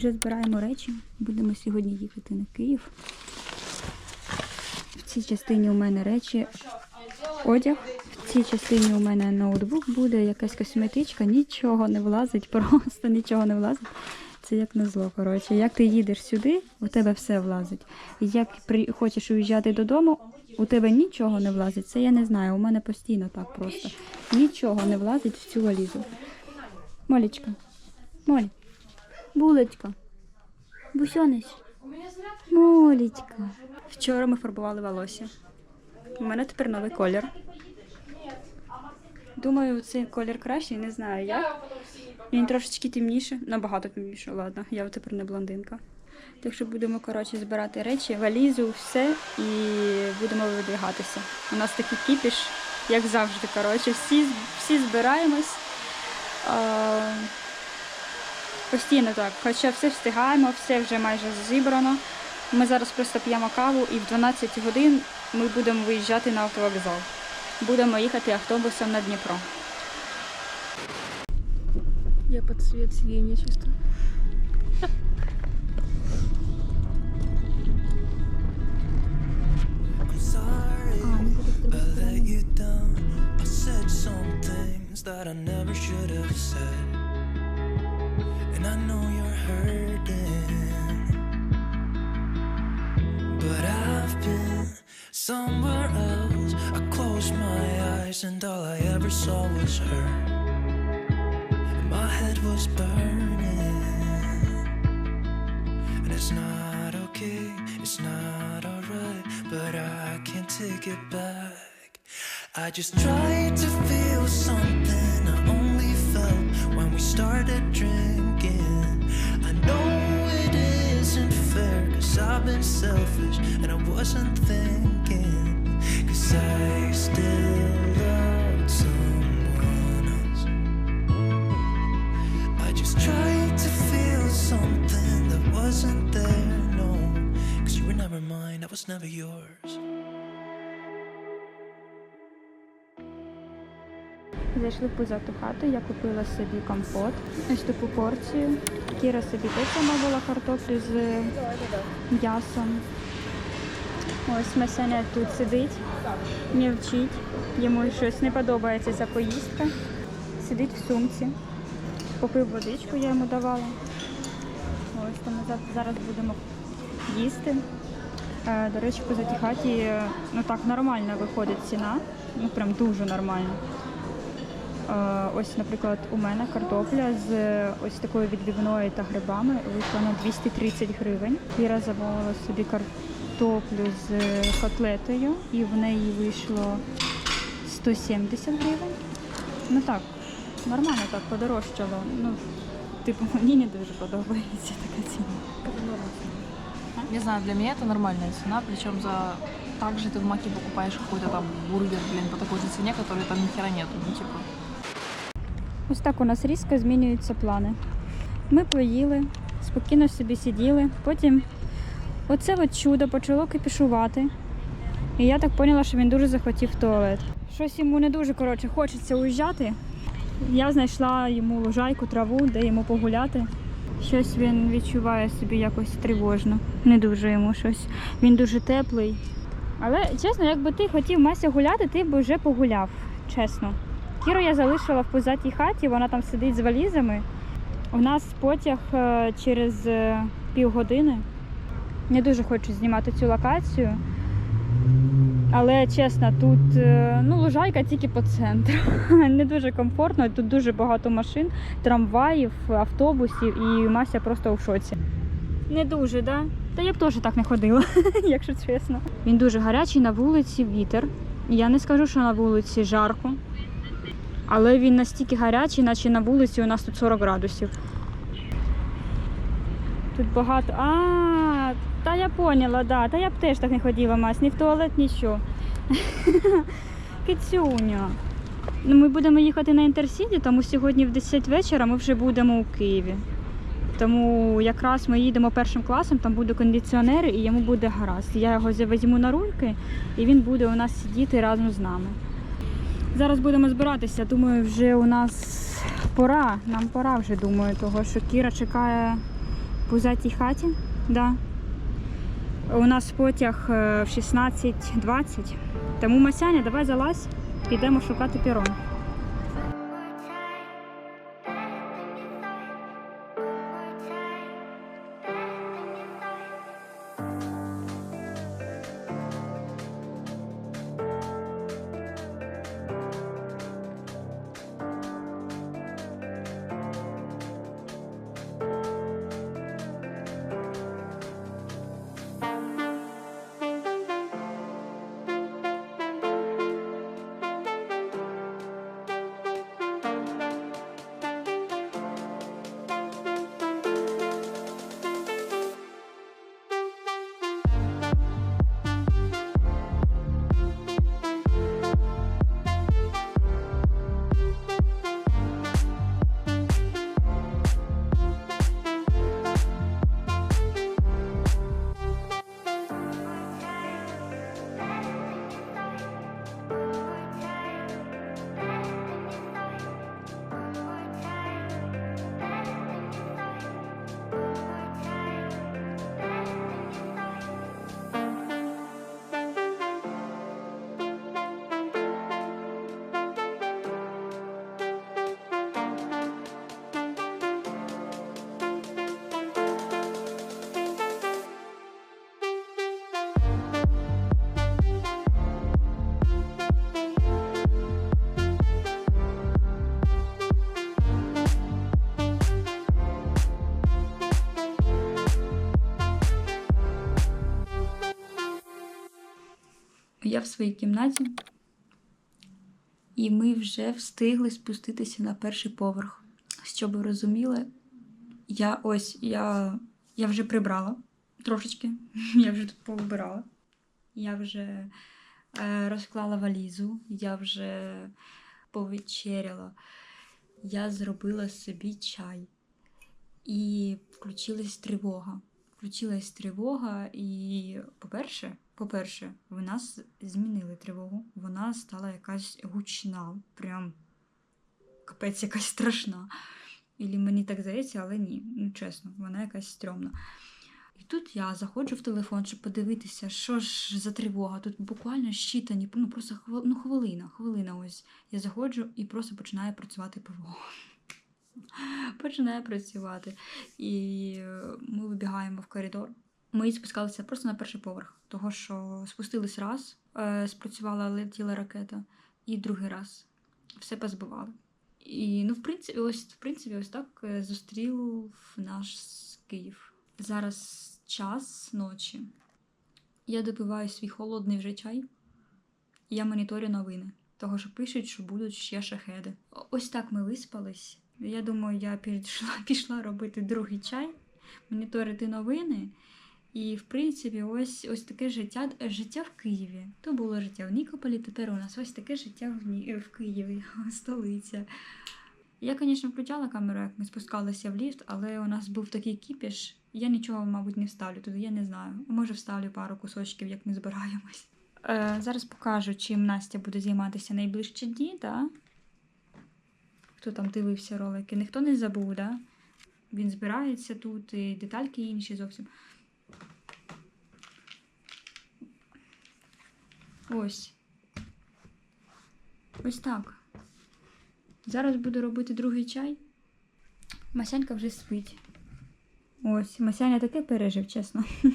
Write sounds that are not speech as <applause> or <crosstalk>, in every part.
Вже збираємо речі. Будемо сьогодні їхати на Київ. В цій частині у мене речі, одяг. В цій частині у мене ноутбук буде, якась косметичка, нічого не влазить, <laughs> просто нічого не влазить. Це як на зло, коротше. Як ти їдеш сюди, у тебе все влазить. Як при... хочеш уїжджати додому, у тебе нічого не влазить. Це я не знаю. У мене постійно так просто. Нічого не влазить в цю валізу. Молічка. Моль. Булочка. Бусьонись. Молічка. Вчора ми фарбували волосся. У мене тепер новий колір. Думаю, цей колір кращий, не знаю як. Він трошечки темніше, набагато темніше, ладно, я тепер не блондинка. Так що будемо, коротше, збирати речі, валізу, все і будемо видвигатися. У нас такий кіпіш, як завжди, коротше, всі, всі збираємось. А, постійно так, хоча все встигаємо, все вже майже зібрано. Ми зараз просто п'ємо каву і в 12 годин ми будемо виїжджати на автовокзал. Будемо їхати автобусом на Дніпро. Я под цвет сиденья чисто. That I never should have said. And all I ever saw was her. And my head was burning. And it's not okay, it's not alright, but I can't take it back. I just tried to feel something I only felt when we started drinking. I know it isn't fair, cause I've been selfish and I wasn't thinking. Cause I mine, I was never yours. Зайшли в позату хату, я купила собі компот, ось таку порцію. Кіра собі теж була картоплю з м'ясом. Ось Месеня тут сидить, мівчить. Йому щось не подобається ця поїздка. Сидить в сумці. Попив водичку, я йому давала. Ось то зараз будемо їсти. Е, До речі, по хаті е, ну так нормально виходить ціна. Ну прям дуже нормально. Е, Ось, наприклад, у мене картопля з ось такою відбивною та грибами вийшла на 230 гривень. Кіра замовила собі картоплю з котлетою, і в неї вийшло 170 гривень. Ну так, нормально так подорожчало. Ну, типу, мені не дуже подобається така ціна. Не знаю, для меня это нормальная цена, причем за также ты в Маке покупаешь какой-то там бургер, блин, по такой же цене, который там ни хера нету, ну типа. Ось так у нас різко змінюються плани. Ми поїли, спокійно собі сиділи. Потім оце от чудо почало кипішувати. І я так поняла, що він дуже захотів в туалет. Щось йому не дуже коротше хочеться уїжджати. Я знайшла йому лужайку, траву, де йому погуляти. Щось він відчуває собі якось тривожно. Не дуже йому щось. Він дуже теплий. Але чесно, якби ти хотів Мася гуляти, ти б вже погуляв. Чесно. Кіру я залишила в позатій хаті, вона там сидить з валізами. У нас потяг е, через е, півгодини. Не дуже хочу знімати цю локацію. Але чесно, тут е, ну, лужайка тільки по центру. <laughs> Не дуже комфортно, тут дуже багато машин, трамваїв, автобусів і Мася просто у шоці. Не дуже, да? Та я б теж так не ходила, <laughs> якщо чесно. Він дуже гарячий на вулиці вітер. Я не скажу, що на вулиці жарко. Але він настільки гарячий, наче на вулиці у нас тут 40 градусів. Тут багато. А, та я поняла, да. Та я б теж так не ходила, Мась, ні в туалет, нічого. <laughs> Кицюня. Ну, ми будемо їхати на інтерсіді, тому сьогодні в 10 вечора ми вже будемо у Києві. Тому якраз ми їдемо першим класом, там буде кондиціонер і йому буде гаразд. Я його візьму на рульки і він буде у нас сидіти разом з нами. Зараз будемо збиратися. Думаю, вже у нас пора. Нам пора вже думаю, того що Кіра чекає пузатій хаті. Да. У нас потяг е, в 16.20. Тому Масяня, давай залазь, підемо шукати перон. Я в своїй кімнаті, і ми вже встигли спуститися на перший поверх. Щоб ви розуміли, я ось я, я вже прибрала трошечки, <laughs> я вже тут повибирала. Я вже е, розклала валізу, я вже повечеряла. Я зробила собі чай. І включилась тривога. Включилась тривога, і, по-перше, по-перше, в нас змінили тривогу. Вона стала якась гучна, прям капець якась страшна. Ілі мені так здається, але ні, ну чесно, вона якась стрьомна. І тут я заходжу в телефон, щоб подивитися, що ж за тривога. Тут буквально щитані, ну просто хвил- ну, хвилина, хвилина ось. Я заходжу і просто починає працювати ПВО. <laughs> Починає працювати. І е, ми вибігаємо в коридор. Ми спускалися просто на перший поверх, того що спустились раз, е, спрацювала, летіла ракета, і другий раз все позбивали. І ну, в принципі, ось в принципі, ось так е, зустрів наш Київ. Зараз час ночі. Я допиваю свій холодний вже чай. Я моніторю новини, того що пишуть, що будуть ще шахеди. Ось так ми виспались. Я думаю, я пішла, <laughs> пішла робити другий чай, моніторити новини. І, в принципі, ось ось таке життя, життя в Києві. То було життя в Нікополі, тепер у нас ось таке життя в, Ні... в Києві, <laughs> столиця. Я, звісно, включала камеру, як ми спускалися в ліфт, але у нас був такий кіпіш. Я нічого, мабуть, не вставлю туди, я не знаю. Може, вставлю пару кусочків, як ми збираємось. Е, зараз покажу, чим Настя буде займатися найближчі дні, да? Хто там дивився ролики? Ніхто не забув, да? Він збирається тут, і детальки інші зовсім. Ось. Ось так. Зараз буду робити другий чай. Масянька вже спить. Ось, Масяня таке пережив, чесно. <laughs>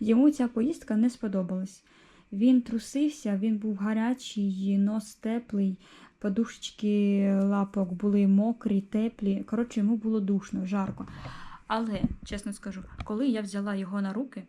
Йому ця поїздка не сподобалась. Він трусився, він був гарячий, нос теплий, подушечки лапок були мокрі, теплі. Коротше, йому було душно, жарко. Але, чесно скажу, коли я взяла його на руки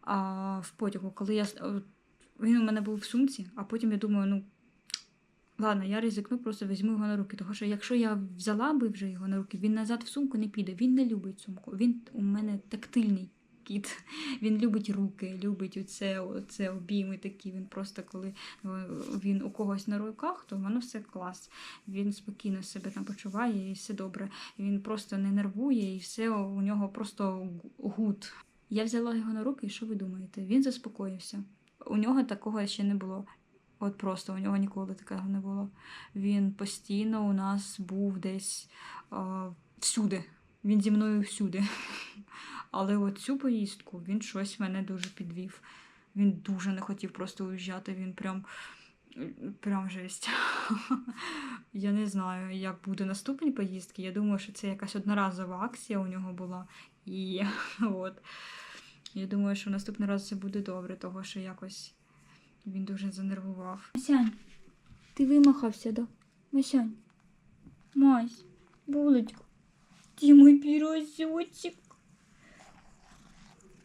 а, в потягу, коли я. Він у мене був в сумці, а потім я думаю, ну. Ладно, я ризикну, просто візьму його на руки. Тому що якщо я взяла би вже його на руки, він назад в сумку не піде. Він не любить сумку. Він у мене тактильний кіт. <laughs> Він любить руки, любить оце, оце обійми такі. Він просто коли е, він у когось на руках, то воно все клас. Він спокійно себе там почуває і все добре. Він просто не нервує, і все у нього просто гуд. Я взяла його на руки, і що ви думаєте? Він заспокоївся. У нього такого ще не було. От просто у нього ніколи такого не було. Він постійно у нас був десь а, всюди. Він зі мною всюди. <laughs> Але оцю поїздку він щось мене дуже підвів. Він дуже не хотів просто уїжджати. Він прям, прям жесть. <laughs> Я не знаю, як буде наступні поїздки. Я думаю, що це якась одноразова акція у нього була. І <laughs> от. Я думаю, що наступний раз все буде добре, того що якось він дуже занервував. Масянь, ти вимахався, да? Масянь. Мась, булочка. Ты мой пирожочек.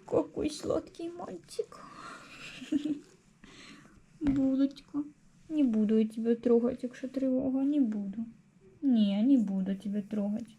Какой сладкий мальчик. <laughs> Булочка. Не буду я тебя трогать, якщо тривога, не буду. Не, не буду тебя трогать.